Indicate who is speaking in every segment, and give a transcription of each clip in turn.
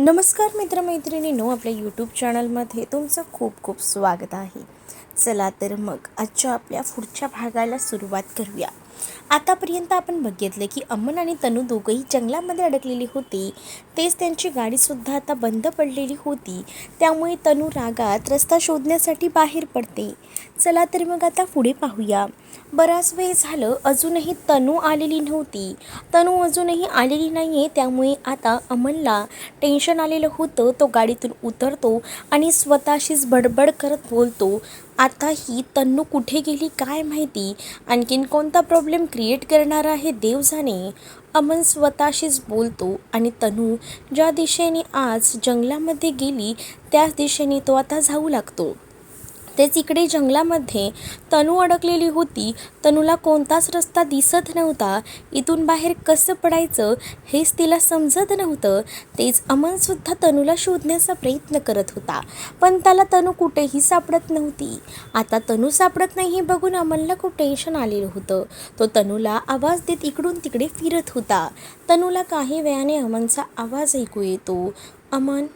Speaker 1: नमस्कार मित्रमैत्रिणींनो आपल्या यूट्यूब चॅनलमध्ये तुमचं खूप खूप स्वागत आहे. चला तर मग आजच्या आपल्या पुढच्या भागाला सुरुवात करूया. आतापर्यंत आपण बघितले की अमन आणि तनू दोघंही जंगलामध्ये अडकलेली होती. तेच त्यांची गाडीसुद्धा आता बंद पडलेली होती. त्यामुळे तनू रागात रस्ता शोधण्यासाठी बाहेर पडते. चला तर मग आता पुढे पाहूया. बराच वेळ झालं अजूनही तनू आलेली नव्हती. तनू अजूनही आलेली नाही आहे त्यामुळे आता अमनला टेन्शन आलेलं होतं. तो गाडीतून उतरतो आणि स्वतःशीच बडबड करत बोलतो आता ही तन्नू कुठे गेली काय माहिती? आणखीन कोणता प्रॉब्लेम क्रिएट करणार आहे देव जाणे अमन स्वतःशीच बोलतो आणि तनू ज्या दिशेने आज जंगलामध्ये गेली त्याच दिशेने तो आता जाऊ लागतो. तेच इकडे जंगलामध्ये तनू अडकलेली होती. तनूला कोणताच रस्ता दिसत नव्हता. इथून बाहेर कसं पडायचं हेच तिला समजत नव्हतं. तेच अमनसुद्धा तनूला शोधण्याचा प्रयत्न करत होता. पण त्याला तनू कुठेही सापडत नव्हती. आता तनू सापडत नाही हे बघून अमनला खूप टेन्शन आलेलं होतं. तो तनूला आवाज देत इकडून तिकडे फिरत होता. तनूला काही वेळाने अमनचा आवाज ऐकू येतो. अमन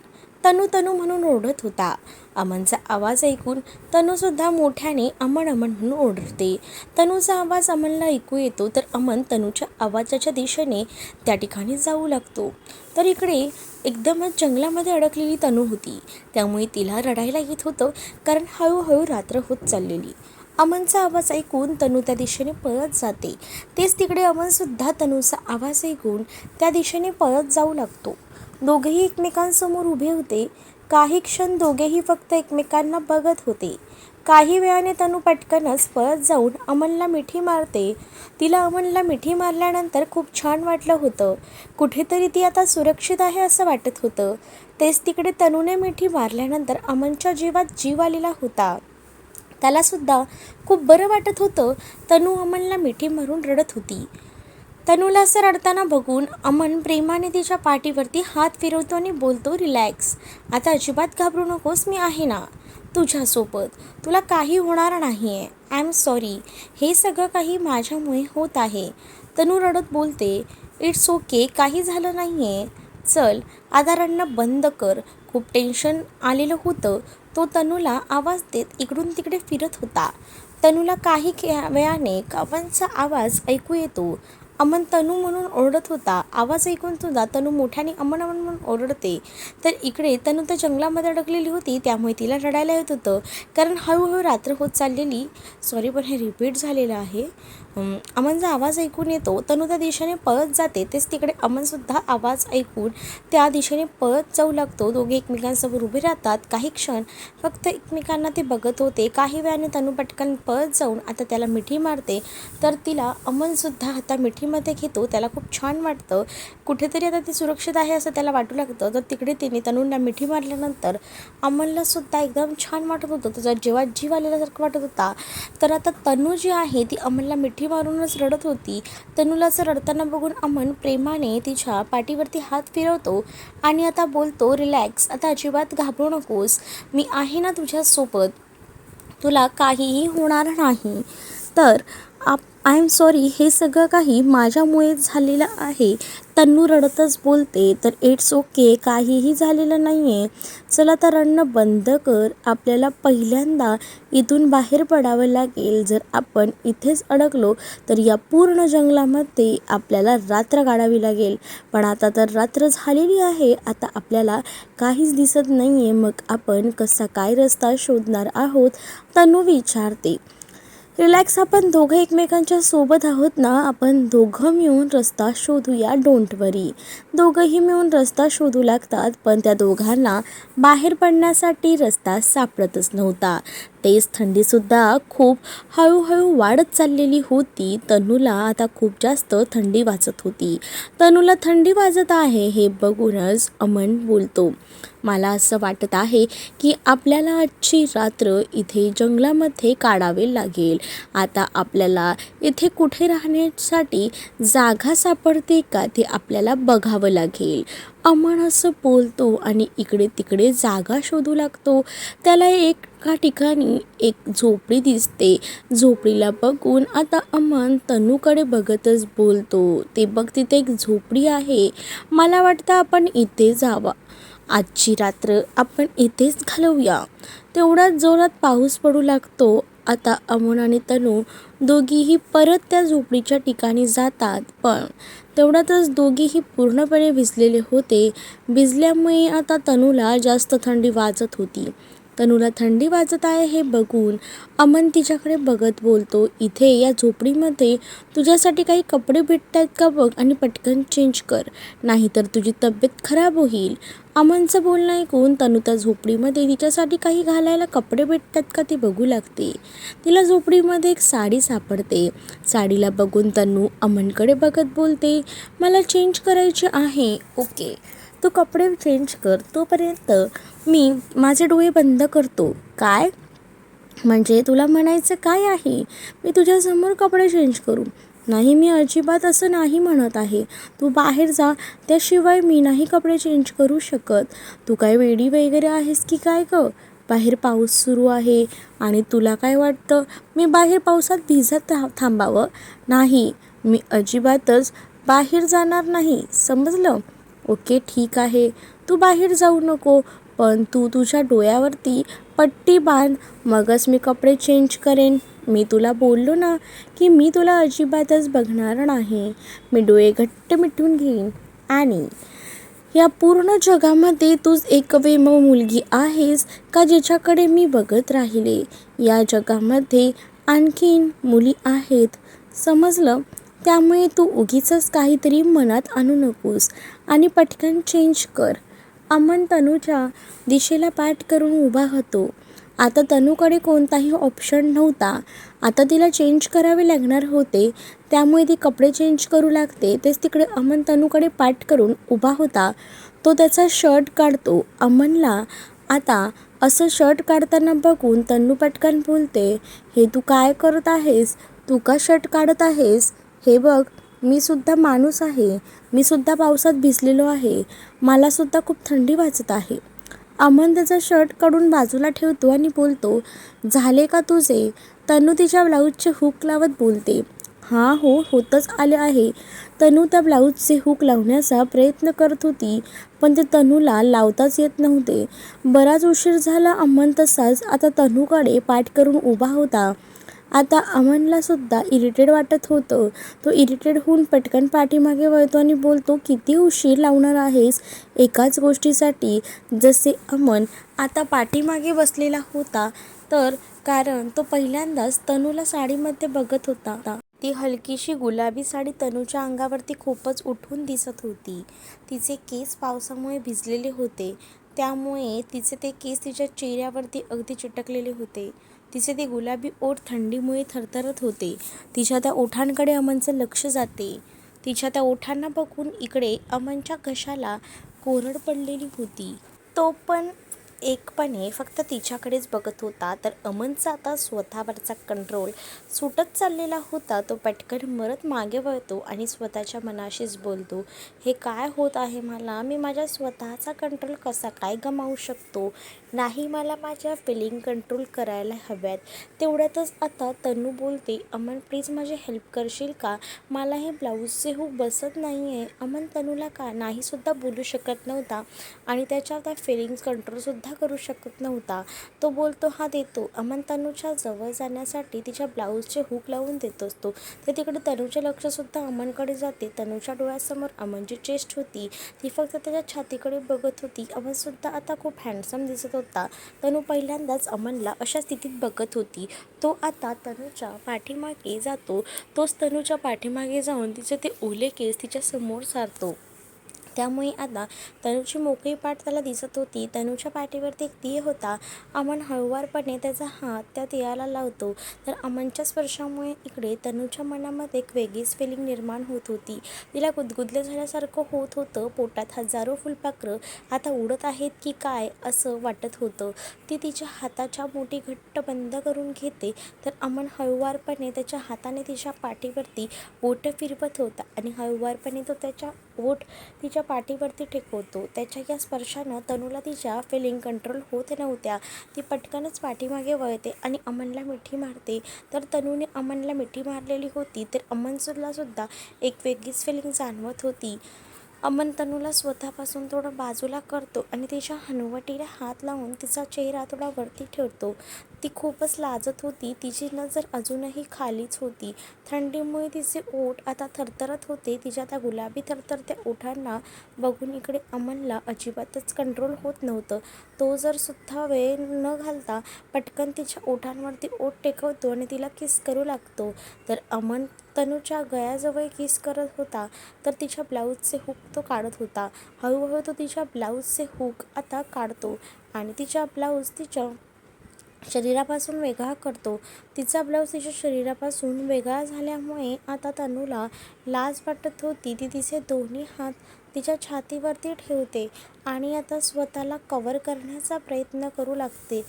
Speaker 1: तनू तनू म्हणून ओरडत होता. अमनचा आवाज ऐकून तनूसुद्धा मोठ्याने अमन अमन म्हणून ओरडते. तनूचा आवाज अमनला ऐकू येतो तर अमन तनूच्या आवाजाच्या दिशेने त्या ठिकाणी जाऊ लागतो. तर इकडे एकदमच जंगलामध्ये अडकलेली तनू होती. त्यामुळे तिला रडायला येत होतं कारण हळूहळू रात्र होत चाललेली. अमनचा आवाज ऐकून तनू त्या दिशेने पळत जाते. तेच तिकडे अमनसुद्धा तनूचा आवाज ऐकून त्या दिशेने पळत जाऊ लागतो. दोघेही एकमेकांसमोर उभे होते. काही क्षण दोघेही फक्त एकमेकांना बघत होते. काही वेळाने तनू पटकनच पळत जाऊन अमनला मिठी मारते. तिला अमनला मिठी मारल्यानंतर खूप छान वाटलं होतं. कुठेतरी ती आता सुरक्षित आहे असं वाटत होतं. तेच तिकडे तनूने मिठी मारल्यानंतर अमनच्या जीवात जीव आलेला होता. त्यालासुद्धा खूप बरं वाटत होतं. तनू अमनला मिठी मारून रडत होती. तनूला सर रडताना बघून अमन प्रेमाने तिच्या पाठीवरती हात फिरवतो आणि बोलतो रिलॅक्स. आता अजिबात घाबरू नकोस मी आहे ना. तुझ्यासोबत. तुला काही होणार नाही आहे आय एम सॉरी. हे सगळं काही माझ्यामुळे होत आहे. तनू रडत बोलते इट्स ओके काही झालं नाही आहे चल आता रडणं बंद कर. खूप टेन्शन आलेलं होतं. तो तनूला आवाज देत इकडून तिकडे फिरत होता. तनूला काही वेळाने कावांचा आवाज ऐकू येतो. अमन तनू म्हणून ओरडत होता. आवाज ऐकून सुद्धा तनू मोठ्याने अमन अमन म्हणून ओरडते. तर इकडे तनू तर जंगलामध्ये अडकलेली होती त्यामुळे तिला रडायला येत होतं. कारण हळूहळू रात्र होत चाललेली. सॉरी पण हे रिपीट झालेलं आहे. अमनचा आवाज ऐकून येतो. तनू त्या दिशेने पळत जाते. तेच तिकडे अमनसुद्धा आवाज ऐकून त्या दिशेने पळत जाऊ लागतो. दोघे एकमेकांसमोर उभे राहतात. काही क्षण फक्त एकमेकांना ते बघत होते. काही वेळाने तनू पटकन पळत जाऊन आता त्याला मिठी मारते. तर तिला अमनसुद्धा आता मिठी मिठीमध्ये घेतो त्याला खूप छान वाटतं. कुठेतरी आता ती सुरक्षित आहे असं त्याला वाटू लागतं. तर तिकडे तिने तनूंना मिठी मारल्यानंतर अमनलासुद्धा एकदम छान वाटत होतं. त्याचा जेव्हा जीव आलेल्यासारखं वाटत होता तर आता तनू जी आहे ती अमनला मिठी मारूनच रडत होती. तनूला असं रडताना बघून अमन प्रेमाने तिच्या पाठीवरती हात फिरवतो आणि आता बोलतो रिलॅक्स आता अजिबात घाबरू नकोस. मी आहे ना तुझ्यासोबत. तुला काहीही होणार नाही. तर आय एम सॉरी हे सगळं काही माझ्यामुळे झालेलं आहे. तन्नू रडतच बोलते तर इट्स ओके काहीही झालेलं नाही आहे चला तर रडणं बंद कर. आपल्याला पहिल्यांदा इथून बाहेर पडावं लागेल. जर आपण इथेच अडकलो तर या पूर्ण जंगलामध्ये आपल्याला रात्र काढावी लागेल. पण आता तर रात्र झालेली आहे. आता आपल्याला काहीच दिसत नाही आहे मग आपण कसा काय रस्ता शोधणार आहोत? तन्नू विचारते. रिलॅक्स आपण दोघं एकमेकांच्या सोबत आहोत ना आपण दोघं मिळून रस्ता शोधूया डोंट वरी दोघंही मिळून रस्ता शोधू लागतात पण त्या दोघांना बाहेर पडण्यासाठी रस्ता सापडतच नव्हता. तेच थंडीसुद्धा खूप हळूहळू वाढत चाललेली होती. तनूला आता खूप जास्त थंडी वाजत होती. तनूला थंडी वाजत आहे हे बघूनच अमन बोलतो. मला असं वाटत आहे की आपल्याला आजची रात्र इथे जंगलामध्ये काढावे लागेल. आता आपल्याला इथे कुठे राहण्यासाठी जागा सापडते का ते आपल्याला बघावं लागेल. अमन असं बोलतो आणि इकडे तिकडे जागा शोधू लागतो. त्याला एका ठिकाणी एक झोपडी दिसते. झोपडीला बघून आता अमन तनूकडे बघतच बोलतो. ते बघ तिथे एक झोपडी आहे. मला वाटतं आपण इथे जावा. आजची रात्र आपण इथेच घालवूया. तेवढ्याच जोरात पाऊस पडू लागतो. आता अमोल आणि तनू दोघीही परत त्या झोपडीच्या ठिकाणी जातात. पण तेवढ्यातच दोघीही पूर्णपणे भिजलेले होते. भिजल्यामुळे आता तनूला जास्त थंडी वाजत होती. तनूला थंडी वाजत आहे हे बघून अमन तिच्याकडे बघत बोलतो इथे या झोपडीमध्ये तुझ्यासाठी काही कपडे भेटत आहेत का बघ आणि पटकन चेंज कर नाहीतर तुझी तब्येत खराब होईल. अमनचं बोलणं ऐकून तनू त्या झोपडीमध्ये तिच्यासाठी काही घालायला कपडे भेटतात का ते बघू लागते. तिला झोपडीमध्ये एक साडी सापडते. साडीला बघून तनू अमनकडे बघत बोलते मला चेंज करायची आहे. ओके. तू कपडे चेंज कर तोपर्यंत मी माझे डोळे बंद करतो. काय? म्हणजे तुला म्हणायचं काय आहे? मी तुझ्यासमोर कपडे चेंज करू. नाही मी अजिबात असं नाही म्हणत आहे. तू बाहेर जा. त्याशिवाय मी नाही कपडे चेंज करू शकत. तू काय वेडी वगैरे आहेस की काय गं? बाहेर पाऊस सुरू आहे आणि तुला काय वाटतं? मी बाहेर पावसात भिजत था थांबावं? नाही मी अजिबातच बाहेर जाणार नाही. समजलं? ओके ठीक आहे. तू बाहेर जाऊ नको पण तू तुझ्या डोळ्यावरती पट्टी बांध. मगच मी कपडे चेंज करेन. मी तुला बोललो ना की मी तुला अजिबातच बघणार नाही. मी डोळे घट्ट मिटून घेईन. आणि या पूर्ण जगामध्ये तूच एकमेव मुलगी आहेस का ज्याच्याकडे मी बघत राहिले? या जगामध्ये आणखीन मुली आहेत. समजलं? त्यामुळे तू उगीचच काहीतरी मनात आणू नकोस. आणि पटकन चेंज कर. अमन तनूच्या दिशेला पाठ करून उभा होतो. आता तनूकडे कोणताही ऑप्शन नव्हता. आता तिला चेंज करावे लागणार होते. त्यामुळे ती कपडे चेंज करू लागते. तेच तिकडे अमन तनूकडे पाठ करून उभा होता. तो त्याचा शर्ट काढतो. अमनला आता असं शर्ट काढताना बघून तन्नू पटकन बोलते हे तू काय करत आहेस? तू का शर्ट काढत आहेस? हे बघ मी सुद्धा माणूस आहे. मी सुद्धा पावसात भिजलेलो आहे. मला सुद्धा खूप थंडी वाजत आहे. अमन त्याचा शर्ट काढून बाजूला ठेवतो आणि बोलतो झाले का तुझे? तनू तिच्या ब्लाऊजचे हुक लावत बोलते. हां हो होतच आले आहे. तनू त्या ब्लाऊजचे हुक लावण्याचा प्रयत्न करत होती पण ते तनूला लावताच येत नव्हते. बराच उशीर झाला अमन तसाच आता तनूकडे पाठ करून उभा होता. आता अमनला सुद्धा इरिटेड वाटत होतं. तो इरिटेड होऊन पटकन पाठीमागे वळतो आणि बोलतो किती उशीर लावणार आहेस? एकाच गोष्टीसाठी जसे अमन आता पाठीमागे बसलेला होता तर कारण तो पहिल्यांदाच तनूला साडीमध्ये बघत होता. ती हलकीशी गुलाबी साडी तनूच्या अंगावरती खूपच उठून दिसत होती. तिचे केस पावसामुळे भिजलेले होते. त्यामुळे तिचे ते केस तिच्या चेहऱ्यावरती अगदी चिटकलेले होते. तिचे ते गुलाबी ओठ थंडीमुळे थरथरत होते. तिच्या त्या ओठांकडे अमनचं लक्ष जाते. तिच्या त्या ओठांना बघून इकडे अमनच्या घशाला कोरड पडलेली होती. तो पण एकपणे फक्त तिच्याकडेच बघत होता. तर अमनचा आता स्वतःवरचा कंट्रोल सुटत चाललेला होता. तो पटकन मरत मागे वळतो आणि स्वतःच्या मनाशीच बोलतो हे काय होत आहे मला? मी माझ्या स्वतःचा कंट्रोल कसा काय गमावू शकतो? नाही मला माझ्या फिलिंग कंट्रोल करायला हव्यात. तेवढ्यातच आता तनू बोलते अमन प्लीज माझी हेल्प करशील का? मला हे ब्लाऊजचे हुक हो बसत नाही आहे अमन तनूला का? नाहीसुद्धा बोलू शकत नव्हता. आणि त्याच्या त्या फिलिंग्स कंट्रोलसुद्धा करू शकत नव्हता. तो बोलतो हा देतो. अमन तनूच्या जवळ जाण्यासाठी तिच्या ब्लाऊजचे हुक लावून देत असतो. ते तिकडे तनूचे लक्षसुद्धा अमनकडे जाते. तनूच्या डोळ्यासमोर अमनची चेस्ट होती. ती फक्त त्याच्या छातीकडे बघत होती. अमनसुद्धा आता खूप हँडसम दिसत होता. तनू पहिल्यांदाच अमनला अशा स्थितीत बघत होती. तो आता तनूच्या पाठीमागे जातो. तोच तनूच्या पाठीमागे जाऊन तिचे ते ओले केस तिच्या समोर सारतो. त्यामुळे आता तनूची मोकळी पाठ त्याला दिसत होती. तनूच्या पाठीवरती एक दिय होता. अमन हळुवारपणे त्याचा हात त्या दियाला लावतो. तर अमनच्या स्पर्शामुळे इकडे तनूच्या मनामध्ये एक वेगळीच फिलिंग निर्माण होत होती. तिला गुदगुदले झाल्यासारखं होत होतं. पोटात हजारो फुलपाखरं आता उडत आहेत की काय असं वाटत होतं. ती तिच्या हाताच्या मोठी घट्ट बंद करून घेते. तर अमन हळुवारपणे त्याच्या हाताने तिच्या पाठीवरती बोटं फिरवत होता आणि हळुवारपणे तो त्याच्या ओठ तिच्या पाठीवरती टेकवतो त्याच्या या स्पर्शानं तनूला तिच्या फिलिंग कंट्रोल होत नव्हत्या. ती पटकनच पाठीमागे वळते आणि अमनला मिठी मारते. तर तनूने अमनला मिठी मारलेली होती तर अमनसुद्धा सुद्धा एक वेगळीच फिलिंग जाणवत होती. अमन तनूला स्वतःपासून थोडं बाजूला करतो आणि तिच्या हनुवटीला हात लावून तिचा चेहरा थोडा वरती ठेवतो. ती खूपच लाजत होती. तिची नजर अजूनही खालीच होती. थंडीमुळे तिचे ओठ आता थरथरत होते. तिच्या त्या गुलाबी थरथरत्या ओठांना बघून इकडे अमनला अजिबातच कंट्रोल होत नव्हतं. तो जर सुद्धा वेळ न घालता पटकन तिच्या ओठांवरती ओठ टेकवतो आणि तिला किस करू लागतो. तर अमन तनूच्या गळ्याजवळ किस करत होता तर तिच्या ब्लाऊजचे हुक तो काढत होता. हळूहळू तो तिच्या ब्लाऊजचे हुक आता काढतो आणि तिच्या ब्लाऊज तिच्या शरीरापासून वेगळा करतो. तिचा ब्लाऊज तिच्या शरीरापासून वेगळा झाल्यामुळे आता तनूला लाज वाटत होती. ती तिचे दोन्ही हात तिच्या छातीवरती ठेवते आणि आता स्वतःला कवर करण्याचा प्रयत्न करू लागते.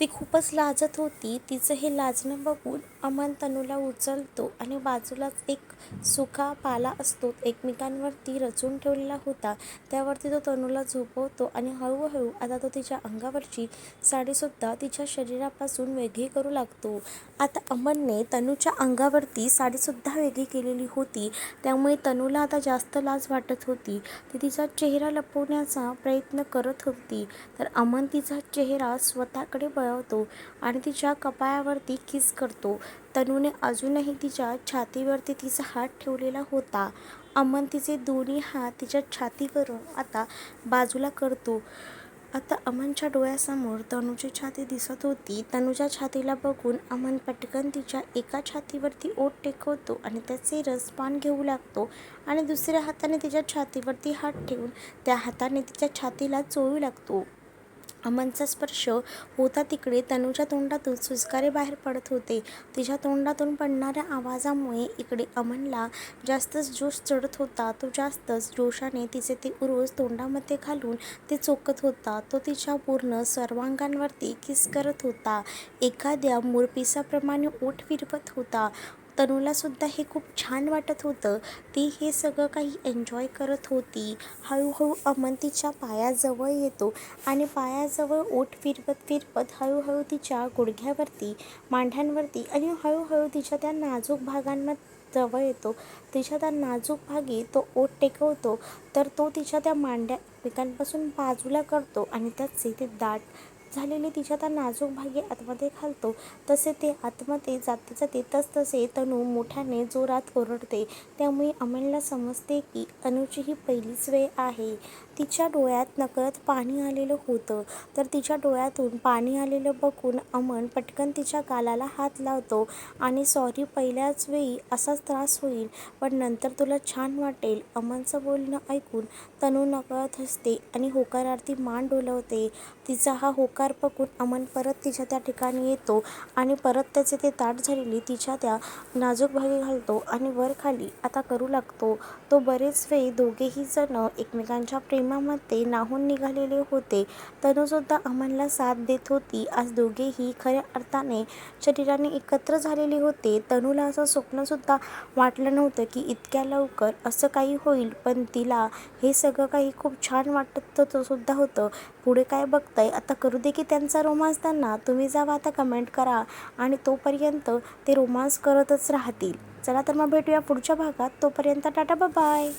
Speaker 1: ती खूपच लाजत होती. तिचं हे लाजणं बघून अमन तनूला उचलतो आणि बाजूलाच एक सुका पाला असतो. एकमेकांवरती रचून ठेवलेला होता. त्यावरती तो तनूला झोपवतो आणि हळूहळू आता तो तिच्या अंगावरची साडीसुद्धा तिच्या शरीरापासून वेगळी करू लागतो. आता अमनने तनूच्या अंगावरती साडीसुद्धा वेगळी केलेली होती. त्यामुळे तनूला आता जास्त लाज वाटत होती. ती तिचा चेहरा लपवण्याचा प्रयत्न करत होती. तर अमन तिचा चेहरा स्वतःकडे वळवतो आणि तिच्या कपाळावरती किस करतो. तनूने अजूनही तिच्या छातीवरती तिचा हात ठेवलेला होता. अमन तिचे दोन्ही हात तिच्या छातीवरून आता बाजूला करतो. आता अमनच्या डोळ्यासमोर तनूची छाती दिसत होती. तनूच्या छातीला बघून अमन पटकन तिच्या एका छातीवरती ओठ टेकवतो आणि त्याचे रसपान घेऊ लागतो आणि दुसऱ्या हाताने तिच्या छातीवरती हात ठेवून त्या हाताने तिच्या छातीला चोळू लागतो. अमनचा स्पर्श होता तिकडे. तनूच्या तोंडातून सुस्कारे बाहेर पडत होते. तिच्या तोंडातून पडणाऱ्या आवाजामुळे इकडे अमनला जास्तच जोश चढत होता. तो जास्तच जोशाने तिचे ते उरूस तोंडामध्ये घालून ते चोकत होता. तो तिच्या पूर्ण सर्वांगांवरती किस करत होता. एखाद्या मोरपिसाप्रमाणे ओठ फिरवत होता. तनूलासुद्धा हे खूप छान वाटत होतं. ती हे सगळं काही एन्जॉय करत होती. हळूहळू अमन तिच्या पायाजवळ येतो आणि पायाजवळ ओठ फिरवत फिरवत हळूहळू तिच्या गुडघ्यावरती मांड्यांवरती आणि हळूहळू तिच्या त्या नाजूक भागांमध्ये जवळ येतो. तिच्या त्या नाजूक भागी तो ओठ टेकवतो. तर तो तिच्या त्या मांड्या एकमेकांपासून बाजूला करतो आणि त्याचे ते दाट झालेले तिच्या त्या नाजूक भागी आतमध्ये घालतो. तसे ते आतमध्ये जाते जाते तसतसे तनू मोठ्याने जोरात ओरडते. त्यामुळे अमनला समजते की अनुची ही पहिलीच वेळ आहे. तिच्या डोळ्यात नकळत पाणी आलेलं होतं. तर तिच्या डोळ्यातून पाणी आलेलं बघून अमन पटकन तिच्या गालाला हात लावतो आणि सॉरी पहिल्याच वेळी असाच त्रास होईल पण नंतर तुला छान वाटेल अमनचं बोलणं ऐकून तनू नकळत हसते आणि होकारार्थी मान डोलवते. तिचा हा होकार बघून अमन परत तिच्या त्या ठिकाणी येतो आणि परत त्याचे ते ताट झालेली तिच्या त्या नाजूक भागी घालतो आणि वर खाली आता करू लागतो. तो बरेच वेळ दोघेही जण एकमेकांच्या प्रेमामध्ये नाहून निघालेले होते. तनूसुद्धा अमनला साथ देत होती. आज दोघेही खऱ्या अर्थाने शरीराने एकत्र झालेले होते. तनूला असं स्वप्नसुद्धा वाटलं नव्हतं की इतक्या लवकर असं काही होईल पण तिला हे सगळं काही खूप छान वाटत सुद्धा होतं. पुढे काय बघताय? आता करू दे की त्यांचा रोमांस त्यांना तुम्ही जावा आता कमेंट करा आणि तोपर्यंत ते रोमांस करतच राहतील. चला तर मग भेटूया पुढच्या भागात. तोपर्यंत टाटा बाय